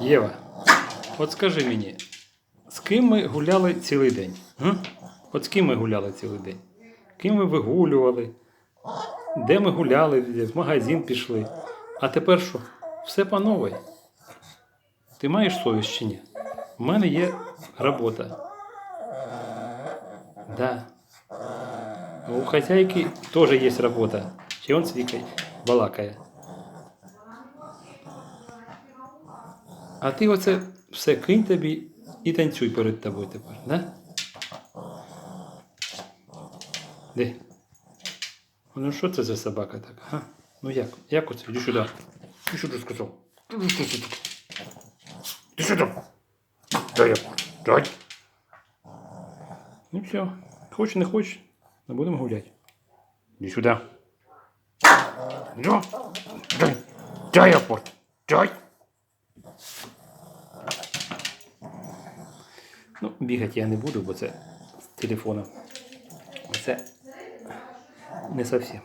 Єва, от скажи мені, з ким ми гуляли цілий день? М? От з ким ми гуляли цілий день? Ким ми вигулювали? Де ми гуляли, в магазин пішли. А тепер що? Все по новій. Ти маєш совість чи ні? У мене є робота. Да. У хозяйки теж є робота. Чи з Вікою балакає. А ти оце все кинь тобі і танцюй перед тобою тепер, да? Де? Ну що це за собака така? Га? Ну як? Як оце? Іди сюди. Ти що ти сказав? Іди сюди. Дай я. Дай. Ну все. Хочеш, не хочеш, не будемо гуляти. Іди сюди. Дай. Дай апорт. Дай. Ну, бігати я не буду, бо це з телефоном. Це не зовсім.